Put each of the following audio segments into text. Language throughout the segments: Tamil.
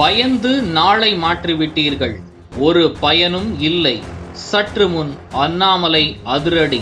பயந்து நாளை மாற்றிவிட்டீர்கள். ஒரு பயனும் இல்லை. சற்று முன் அண்ணாமலை அதிரடி.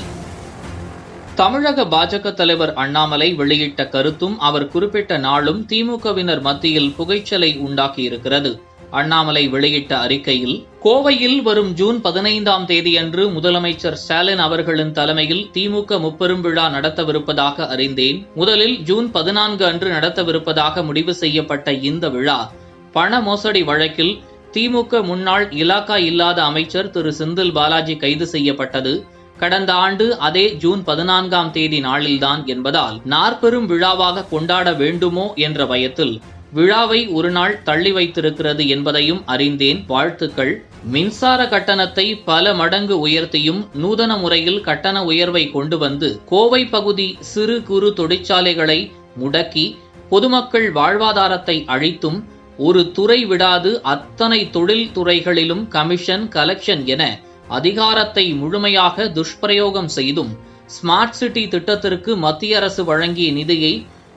தமிழக பாஜக தலைவர் அண்ணாமலை வெளியிட்ட கருத்தும் அவர் குறிப்பிட்ட நாளும் திமுகவினர் மத்தியில் புகைச்சலை உண்டாக்கியிருக்கிறது. அண்ணாமலை வெளியிட்ட அறிக்கையில் கோவையில் வரும் ஜூன் பதினைந்தாம் தேதியன்று முதலமைச்சர் ஸ்டாலின் அவர்களின் தலைமையில் திமுக முப்பெரும் விழா நடத்தவிருப்பதாக அறிந்தேன். முதலில் ஜூன் பதினான்கு அன்று நடத்தவிருப்பதாக முடிவு செய்யப்பட்ட இந்த விழா பண மோசடி வழக்கில் திமுக முன்னாள் இலாக்கா இல்லாத அமைச்சர் திரு செந்தில் பாலாஜி கைது செய்யப்பட்டது. கடந்த ஆண்டு அதே ஜூன் பதினான்காம் தேதி நாளில்தான் என்பதால் நாற்பெரும் விழாவாக கொண்டாட வேண்டுமோ என்ற பயத்தில் விழாவை ஒரு நாள் தள்ளி வைத்திருக்கிறது என்பதையும் அறிந்தேன். வாழ்த்துக்கள். மின்சார கட்டணத்தை பல மடங்கு உயர்த்தியும் நூதன முறையில் கட்டண உயர்வை கொண்டு வந்து கோவை பகுதி சிறு குறு தொழிற்சாலைகளை முடக்கி பொதுமக்கள் வாழ்வாதாரத்தை அழித்தும் ஒரு துறை விடாது அத்தனை தொழில் துறைகளிலும் கமிஷன் கலெக்ஷன் என அதிகாரத்தை முழுமையாக துஷ்பிரயோகம் செய்தும் ஸ்மார்ட் சிட்டி திட்டத்திற்கு மத்திய அரசு வழங்கிய நிதியை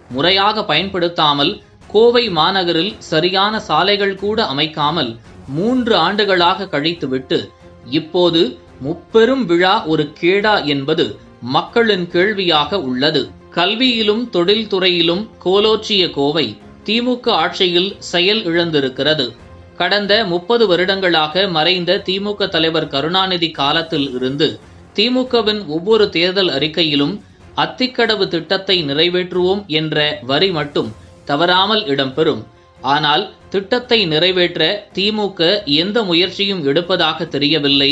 முறையாக பயன்படுத்தாமல் கோவை மாநகரில் சரியான சாலைகள் கூட அமைக்காமல் மூன்று ஆண்டுகளாக கழித்துவிட்டு இப்போது முப்பெரும் விழா ஒரு கேடா என்பது மக்களின் கேள்வியாக உள்ளது. கல்வியிலும் தொழில்துறையிலும் கோலோச்சிய கோவை திமுக ஆட்சியில் செயல் இழந்திருக்கிறது. கடந்த முப்பது வருடங்களாக மறைந்த திமுக தலைவர் கருணாநிதி காலத்தில் இருந்து திமுகவின் ஒவ்வொரு தேர்தல் அறிக்கையிலும் அத்திக்கடவு திட்டத்தை நிறைவேற்றுவோம் என்ற வரி மட்டும் தவறாமல் இடம்பெறும். ஆனால் திட்டத்தை நிறைவேற்ற திமுக எந்த முயற்சியும் எடுப்பதாக தெரியவில்லை.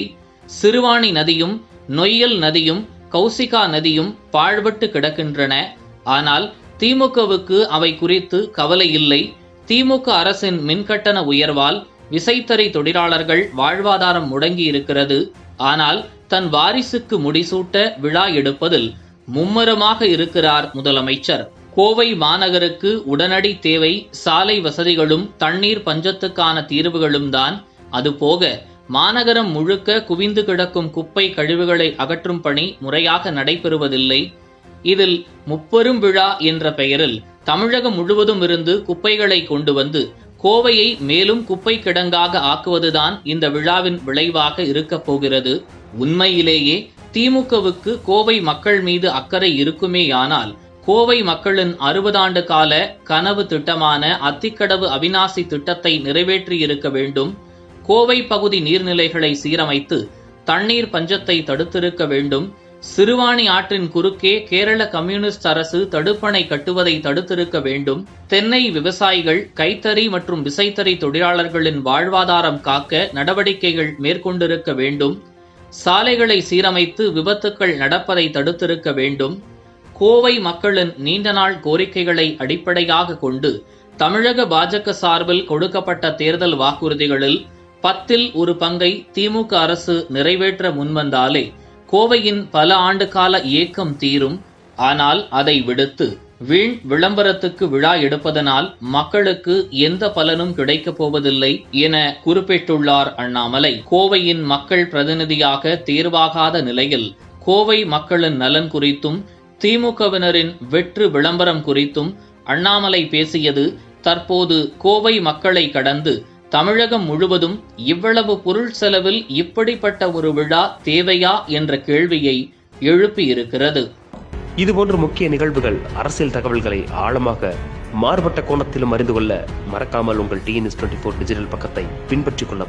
சிறுவாணி நதியும் நொய்யல் நதியும் கௌசிகா நதியும் பாழ்பட்டு கிடக்கின்றன. ஆனால் திமுகவுக்கு அவை குறித்து கவலை இல்லை. திமுக அரசின் மின்கட்டண உயர்வால் விசைத்தறி தொழிலாளர்கள் வாழ்வாதாரம் முடங்கி இருக்கிறது. ஆனால் தன் வாரிசுக்கு முடிசூட்ட விழா எடுப்பதில் மும்மரமாக இருக்கிறார் முதலமைச்சர். கோவை மாநகருக்கு உடனடி தேவை சாலை வசதிகளும் தண்ணீர் பஞ்சத்துக்கான தீர்வுகளும் தான். அதுபோக மாநகரம் முழுக்க குவிந்து கிடக்கும் குப்பை கழிவுகளை அகற்றும் பணி முறையாக நடைபெறுவதில்லை. இதில் முப்பெரும் விழா என்ற பெயரில் தமிழகம் முழுவதும் இருந்து குப்பைகளை கொண்டு வந்து கோவையை மேலும் குப்பை கிடங்காக ஆக்குவதுதான் இந்த விழாவின் விளைவாக இருக்கப் போகிறது. உண்மையிலேயே திமுகவுக்கு கோவை மக்கள் மீது அக்கறை இருக்குமேயானால் கோவை மக்களின் அறுபதாண்டு கால கனவு திட்டமான அத்திக்கடவு அவிநாசி திட்டத்தை நிறைவேற்றியிருக்க வேண்டும். கோவை பகுதி நீர்நிலைகளை சீரமைத்து தண்ணீர் பஞ்சத்தை தடுத்திருக்க வேண்டும். சிறுவாணி ஆற்றின் குறுக்கே கேரள கம்யூனிஸ்ட் அரசு தடுப்பணை கட்டுவதை தடுத்திருக்க வேண்டும். தென்னை விவசாயிகள் கைத்தறி மற்றும் விசைத்தறி தொழிலாளர்களின் வாழ்வாதாரம் காக்க நடவடிக்கைகள் மேற்கொண்டிருக்க வேண்டும். சாலைகளை சீரமைத்து விபத்துக்கள் நடப்பதை தடுத்திருக்க வேண்டும். கோவை மக்களின் நீண்ட நாள் கோரிக்கைகளை அடிப்படையாக கொண்டு தமிழக பாஜக சார்பில் கொடுக்கப்பட்ட தேர்தல் வாக்குறுதிகளில் பத்தில் ஒரு பங்கை திமுக அரசு நிறைவேற்ற முன்வந்தாலே கோவையின் பல ஆண்டு கால இயக்கம் தீரும். ஆனால் அதை விடுத்து வீண் விளம்பரத்துக்கு விழா எடுப்பதனால் மக்களுக்கு எந்த பலனும் கிடைக்கப் போவதில்லை என குறிப்பிட்டுள்ளார் அண்ணாமலை. கோவையின் மக்கள் பிரதிநிதியாக தேர்வாகாத நிலையில் கோவை மக்களின் நலன் குறித்தும் திமுகவினரின் வெற்று விளம்பரம் குறித்தும் அண்ணாமலை பேசியது தற்போது கோவை மக்களை கடந்து தமிழகம் முழுவதும் இவ்வளவு பொருள் செலவில் இப்படிப்பட்ட ஒரு விழா தேவையா என்ற கேள்வியை எழுப்பியிருக்கிறது. இதுபோன்ற முக்கிய நிகழ்வுகள் அரசியல் தகவல்களை ஆழமாக மாறுபட்ட கோணத்திலும் அறிந்து கொள்ள மறக்காமல் உங்கள் டிஎன்எஸ் டுவெண்ட்டி ஃபோர் டிஜிட்டல் பக்கத்தை பின்பற்றிக் கொள்ளவும்.